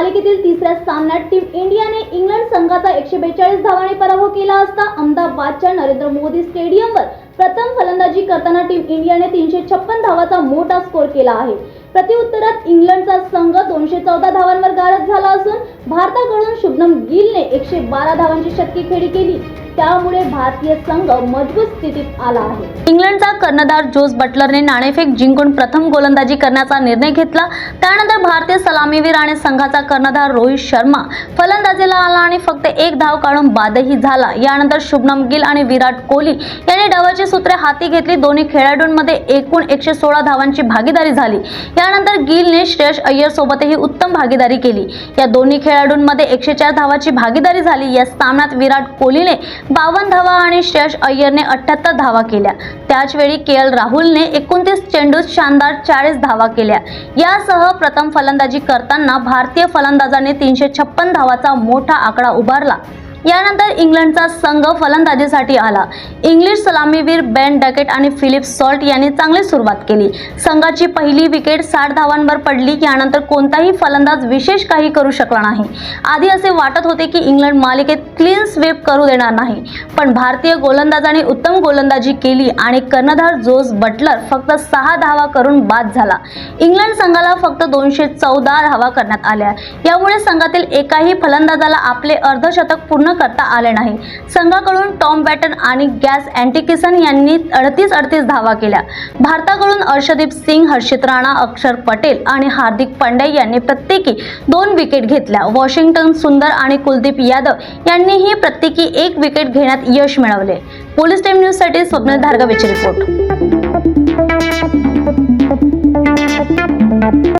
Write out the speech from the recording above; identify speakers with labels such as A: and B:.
A: मालिकेतील तिसऱ्या सामन्यात टीम इंडियाने इंग्लंड संघाचा एकशे बेचाळीस धावाने पराभव केला असता अहमदाबादच्या नरेंद्र मोदी स्टेडियमवर प्रथम फलंदाजी करताना टीम इंडियाने तीनशे छप्पन धावाचा मोठा स्कोर केला आहे. प्रत्युत्तरात इंग्लंडचा संघ दोनशे चौदा धावांवर गारद झाला असून भारताकडून शुभनम गिलने एकशे बारा धावांची शतकी खेळी केली. त्यामुळे भारतीय संघ मजबूत स्थितीत आला आहे.
B: इंग्लंडचा कर्णधार जोस बटलरने नाणेफेक जिंकून प्रथम गोलंदाजी करण्याचा निर्णय घेतला. त्यानंतर भारतीय सलामीवीर आणि संघाचा कर्णधार रोहित शर्मा फलंदाजीला आला आणि फक्त एक धाव काढून बादही झाला. यानंतर शुभनम गिल आणि विराट कोहली यांनी डावाची सूत्रे हाती घेतली. दोन्ही खेळाडूंमध्ये एकूण एकशे सोळा धावांची भागीदारी झाली. यानंतर गिलने श्रेयस अय्यर सोबतही उत्तम भागीदारी केली. या दोन्ही खेळाडूंमध्ये एकशे चार धावाची भागीदारी झाली. या सामन्यात विराट कोहलीने बावन्न धावा आणि श्रेयस अय्यरने अठ्ठ्याहत्तर धावा केल्या. त्याचवेळी के एल राहुलने एकोणतीस चेंडूत शानदार चाळीस धावा केल्या. यासह प्रथम फलंदाजी करताना भारतीय फलंदाजाने तीनशे छप्पन धावाचा मोठा आकडा उभारला. यानंतर इंग्लंडचा संघ फलंदाजीसाठी आला. इंग्लिश सलामीवीर बेन डकेट आणि फिलिप सॉल्ट यांनी चांगली सुरुवात केली. संघाची पहिली विकेट साठ धावांवर पडली यानंतर कोणताही फलंदाज विशेष काही करू शकला नाही. आधी असे वाटत होते की इंग्लंड मालिकेत क्लीन स्वेप करू देणार नाही. पण भारतीय गोलंदाजांनी उत्तम गोलंदाजी केली आणि कर्णधार जोस बटलर फक्त सहा धावा करून बाद झाला. इंग्लंड संघाला फक्त दोनशे चौदा धावा करण्यात आल्या. यामुळे संघातील एकाही फलंदाजाला आपले अर्धशतक पूर्ण करता आले नाही. संघाकडून टॉम बॅटन आणि गॅस अँटिकिसन यांनी अडतीस अडतीस धावा केल्या. भारताकडून अर्षदीप सिंग हर्षित राणा अक्षर पटेल आणि हार्दिक पांड्या यांनी प्रत्येकी दोन विकेट घेतल्या. वॉशिंग्टन सुंदर आणि कुलदीप यादव यांनीही प्रत्येकी एक विकेट घेण्यात यश मिळवले. पोलीस टाइम न्यूजसाठी स्वप्न धारगावेची रिपोर्ट.